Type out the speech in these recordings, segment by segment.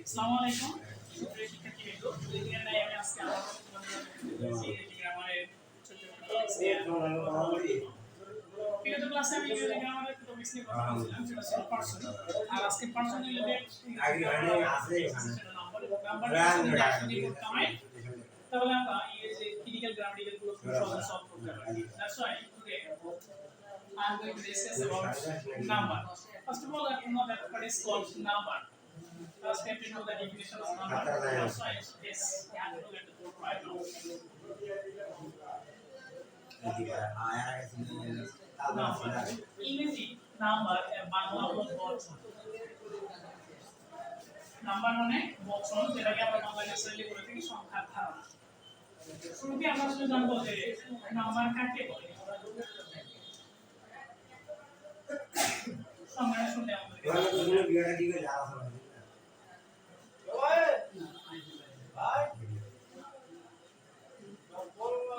আসসালামু আলাইকুম সুপ্রিয় শিক্ষার্থীবৃন্দ দুদিনের ন্যায় আমি আজকে আবার তোমাদের ইংরেজি গ্রামারের ছোট্ট একটা topics নিয়ে বিগত ক্লাসে আমি ইংরেজি গ্রামারের একটা নিয়ে কথা বলছিলাম সেটা ছিল person আর আজকে person রিলেটেড আগে আছে এখানে। নাম্বার নাম্বার রান যদি করতে তাহলে আমরা এই যে গ্রামাটিক্যালগুলো খুব সহজে সলভ করতে পারি that's why today I going to discuss about number. First of all, I know that what is called number. First, we have the definition of number. Have to look at the board right now. Number. ইংরেজি number Bangla হলো বচন number মানে বচন যেটাকে আমরা Bangla naturally বলে থাকি সংখ্যার ধারণা শুরুতে আমরা আসলে জানব যে নাম্বার কাকে বলে সংজ্ঞা শুনলে আমাদের ওরা তো কোনো বিয়েটা দিকে যাওয়া হবে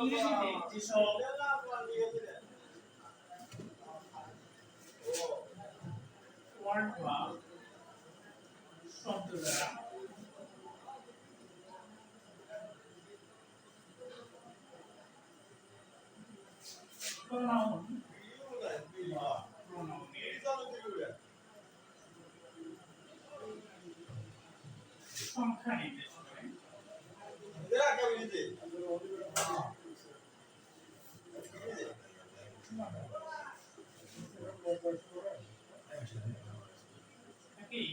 ইংরেজিতে যেসব ওয়ার্ড বা সংখ্যা নির্দেশ সেই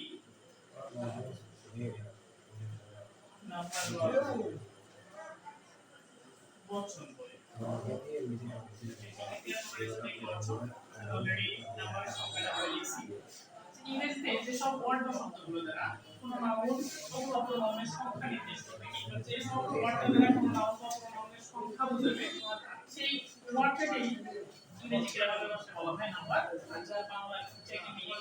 নাম্বার বাংলা চেকি মিনিং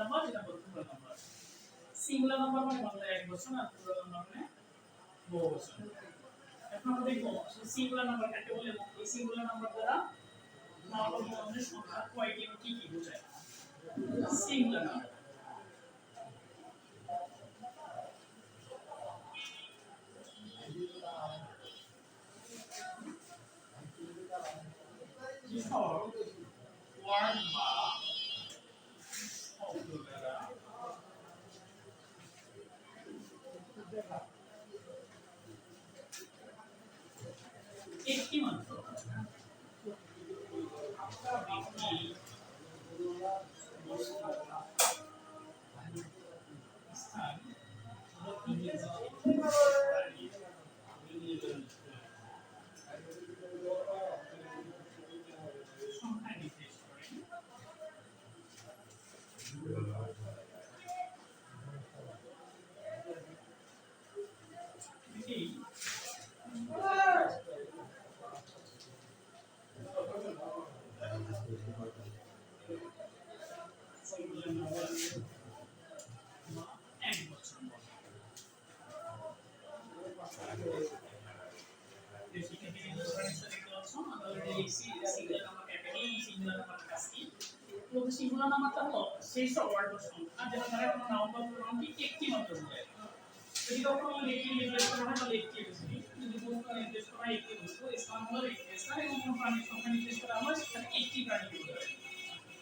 নম্বর সিঙ্গুলার নাম্বার দুই number plural number singular number মানে বাংলায় এক বচন আর প্লুরাল নাম্বার মানে বহু বচন এখন আমরা দেখব সিঙ্গুলার নাম্বার কাকে বলে এবং এই সিঙ্গুলার নাম্বার দ্বারা নাম্বার বন্ধনের সংখ্যা কয়টি এবং কি কি বোঝায় সিঙ্গুলার নাম্বার যেসব ওয়ার্ড বা শব্দ দ্বারা একটি মাত্র ব্যক্তি বস্তু, স্থান বা ইংরেজিতে সংখ্যা নির্দেশ করে এটি সিঙ্গুলার নাম্বার বা এক বছর বলে যে শিক্ষার্থীবৃন্দ তোমরা নিশ্চয়ই দেখতে পাচ্ছ, আমরা already লিখছি যে singular number capital এবং singular number কাজ কি। মূলত singular নাম্বারটা হলো সেই সব word বা সংখ্যা যেটা দ্বারা কোনো noun বা pronoun-কে একটি মাত্র বোঝায়। যদি কখনো ব্যক্তি নির্দেশ করা হয় তাহলে একটি বস্তু যদি বস্তু নির্দেশ করা হয় একটি বস্তু স্থান হলো একটি স্থান এবং কোনো প্রাণীর সংখ্যা নির্দেশ করা হয় সেখানে একটি প্রাণীকে বোঝায়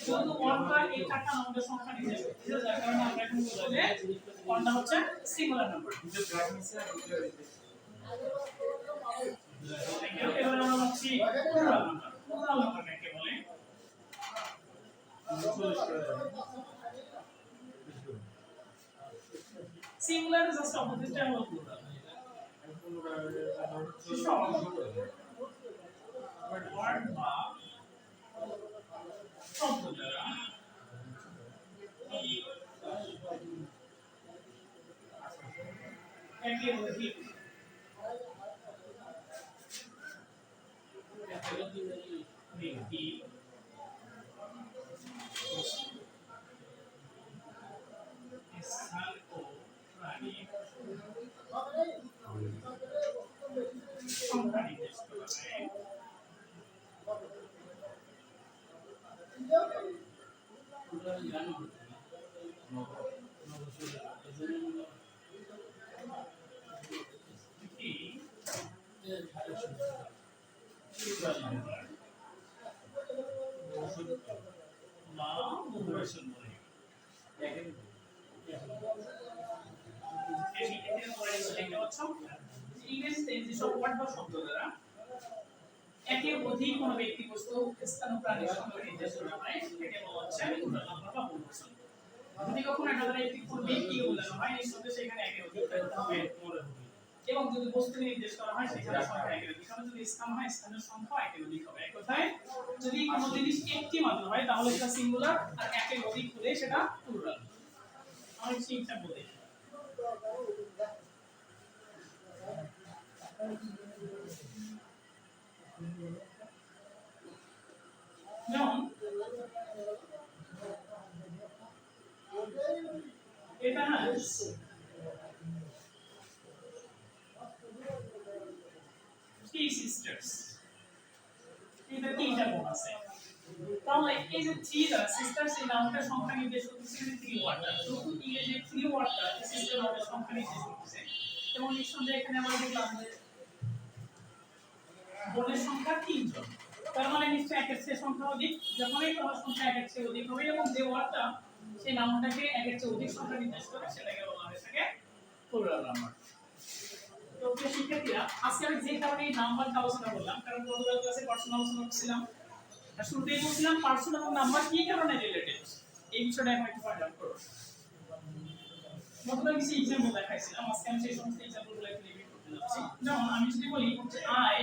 যেহেতু ওয়ানটা এই টাকা নাউনটার সংখ্যা করতেছে যার কারণে আমরা এখন বলব যে ওয়ানটা হচ্ছে সিঙ্গুলার নাম্বার এবার আমরা হচ্ছি প্লুরাল নাম্বার প্লুরাল নাম্বার কাকে বলে? সিঙ্গুলার জাস্ট অপোজিটটা হলো প্লুরাল ওয়ার্ড বা শব্দ দ্বারা একে অধিক ব্যক্তি স্থান ও প্রাণী সংখ্যা নির্দেশ করা হয় কি প্লুরাল নাম্বার বা বহুবচন বলে এই- এখানে পরে দেখতে পাচ্ছ ইংরেজিতে যেসব ওয়ার্ড বা শব্দ দ্বারা একের অধিক কোনো ব্যক্তি বস্তু স্থান ও এবং যদি বস্তু নির্দেশ করা হয় সেখানে সংখ্যা একের অধিক যদি স্থান হয় স্থানের সংখ্যা একের অধিক হবে এক কথায় যদি কোনো জিনিস একটি মাত্র হয় তাহলে সেটা সিঙ্গুলার আর একের অধিক হলে সেটা প্লুরাল আমি চিন্তা বলি যেমন এটা has three sisters এটা তিনটা বোন আছে তাহলে এই যে থ্রি দ্বারা সিস্টার্স এই নামটার সংখ্যা নির্দেশ করতেছে থ্রি ওয়ার্ডটা তো ইংরেজি থ্রি ওয়ার্ডটা সিস্টার ওয়ার্ডের সংখ্যা নির্দেশ করতেছে। এবং নিঃসন্দেহে এখানে আমরা দেখলাম যে বোনের সংখ্যা তিনজন। তার মানে নিশ্চয়ই একের চেয়ে সংখ্যা অধিক, যখনই কোনো সংখ্যা একের চেয়ে অধিক হবে, এবং যে ওয়ার্ডটা সেই নামটাকে একের চেয়ে অধিক সংখ্যা নির্দেশ করে, সেটাকে বলা হয়ে থাকে প্লুরাল নাম্বার তো শিক্ষার্থীরা, আজকে আমি যে কারণে এই নাম্বারটা আলোচনা করলাম, কারণ গতকাল ক্লাসে পার্সোনাল আলোচনা করছিলাম শুরুতেই বলছিলাম পার্সোনাল এবং নাম্বার কি কারণে রিলেটেড এই বিষয়টা এখন একটু ফাইন্ড আউট করো। গতকাল কিছু এক্সাম্পল দেখাইছিলাম, আজকে আমি সেই সমস্ত এক্সাম্পলগুলো একটু রিভিউ করতে যাচ্ছি। যেমন আমি যদি বলি আই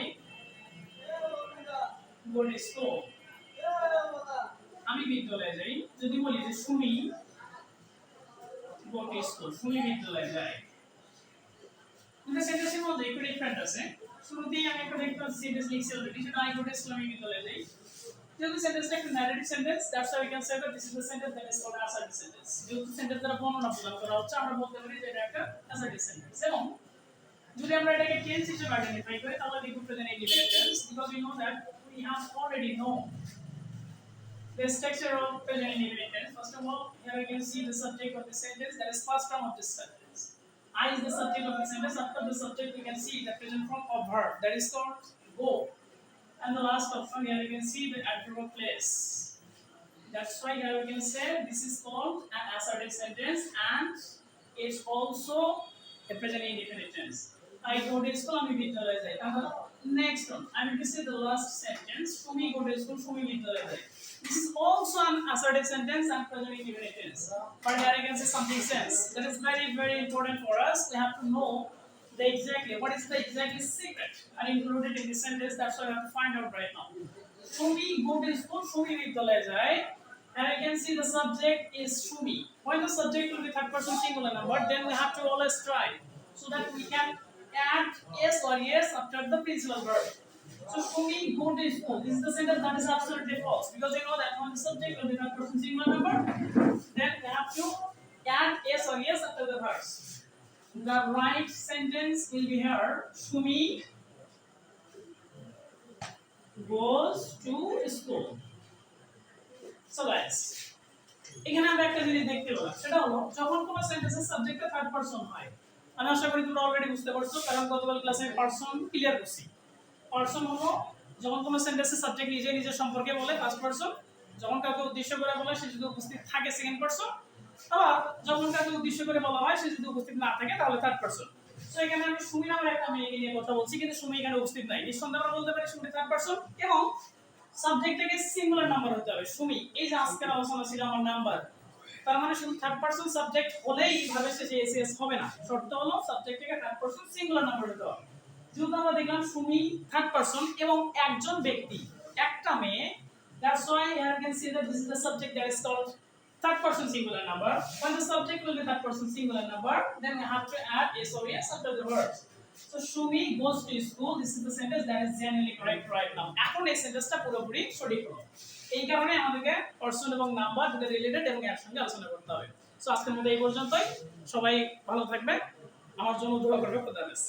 বলে স্কুল আমি বিদ্যালয়ে যাই, যদি বলি যে সুমি to school সুমি বিদ্যালয়ে যায়। দুটো সেন্টেন্সের মধ্যে একটু ডিফারেন্ট আছে। শুরুতেই আমি একটা দেখতে পাচ্ছি লিখছি অলরেডি সেটা আই to school আমি বিদ্যালয়ে যাই। যেহেতু সেন্টেন্সটা একটা narrative sentence that's how we can say that this is the sentence that is called assertive sentence যেহেতু সেন্টেন্স দ্বারা বর্ণনা প্রদান করা হচ্ছে আমরা বলতে পারি যে এটা একটা অ্যাসার্টিভ সেন্টেন্স এবং যদি আমরা এটাকে টেন্স হিসেবে আইডেন্টিফাই করি তাহলে লিখব present independent tense because we know that we have already known the structure of present indefinite tense. First of all, here you can see the subject of the sentence. That is first term of this sentence. I is the subject of the sentence. After the subject, we can see the present form of verb. That is called go. And the last option here you can see the adverb of place. That's why here we can say this is called an assertive sentence and it's also a present indefinite tense. I go to school, আমি বিদ্যালয়ে যাই। তাহলে next one, I mean to say the last sentence, Sumi go to school, Sumi বিদ্যালয়ে যাই। This is also an assertive sentence and present indefinite tense. But here I can say something sense. That is very, very important for us. We have to know the exactly, what is the exactly secret And included in the sentence, that's what I have to find out right now. Shumi, me good is good, with the letter, right? And I can see the subject is Shumi. me. When the subject will be third person singular number, then we have to always try so that we can add yes or yes after the principal verb. So Shumi, me good is good. This is the sentence that is absolutely false because you know that when the subject will be third person singular number, then we have to add yes or yes after the verse. The right sentence will be here. Shumi goes to school. So guys, এখানে আমরা একটা জিনিস দেখতে পেলাম। সেটা হলো, যখন কোনো সেন্টেন্সের সাবজেক্টে থার্ড পারসন হয়, আমি আশা করি তোমরা অলরেডি বুঝতে পারছ, কারণ গতকাল ক্লাসে পারসন ক্লিয়ার করছি। পারসন হলো, যখন কোনো সেন্টেন্সের সাবজেক্ট নিজে নিজের সম্পর্কে বলে ফার্স্ট পারসন যখন কাউকে উদ্দেশ্য করে বলে, সে যদি উপস্থিত থাকে সেকেন্ড পারসন আবার যখন কাউকে উদ্দেশ্য করে বলা হয়, সে যদি উপস্থিত না থাকে, তাহলে থার্ড পারসন তো এখানে আমি সুমি নামের একটা মেয়েকে নিয়ে কথা বলছি, কিন্তু সুমি এখানে উপস্থিত নাই। নিঃসন্দেহে আমরা বলতে পারি সুমি থার্ড পারসন এবং সাবজেক্টটাকে সিঙ্গুলার নাম্বার হতে হবে। সুমি, এই যে আজকের আলোচনা ছিল আমার নাম্বার তার মানে শুধু থার্ড পারসন সাবজেক্ট হলেই ভাবে শেষে এসএস হবে না। শর্ত হলো সাবজেক্টটাকে থার্ড পারসন সিঙ্গুলার নাম্বার হতে হবে। যেহেতু আমরা দেখলাম সুমি থার্ড পারসন এবং একজন ব্যক্তি, একটা মেয়ে why here you can see that this is the subject that is called third person singular number when the subject will be third person singular number then we have to add s or yes after the verbs so Shumi goes to school this is the sentence that is generally correct right now এখন এই সেন্টেন্সটা পুরোপুরি সঠিক হলো এই কারণে আমাদেরকে person এবং নাম্বার দুটো রিলেটেড এবং একসঙ্গে আলোচনা করতে হবে সো আজকের মধ্যে এই পর্যন্তই সবাই ভালো থাকবেন আমার জন্য দোয়া করবে খোদা হাফেজ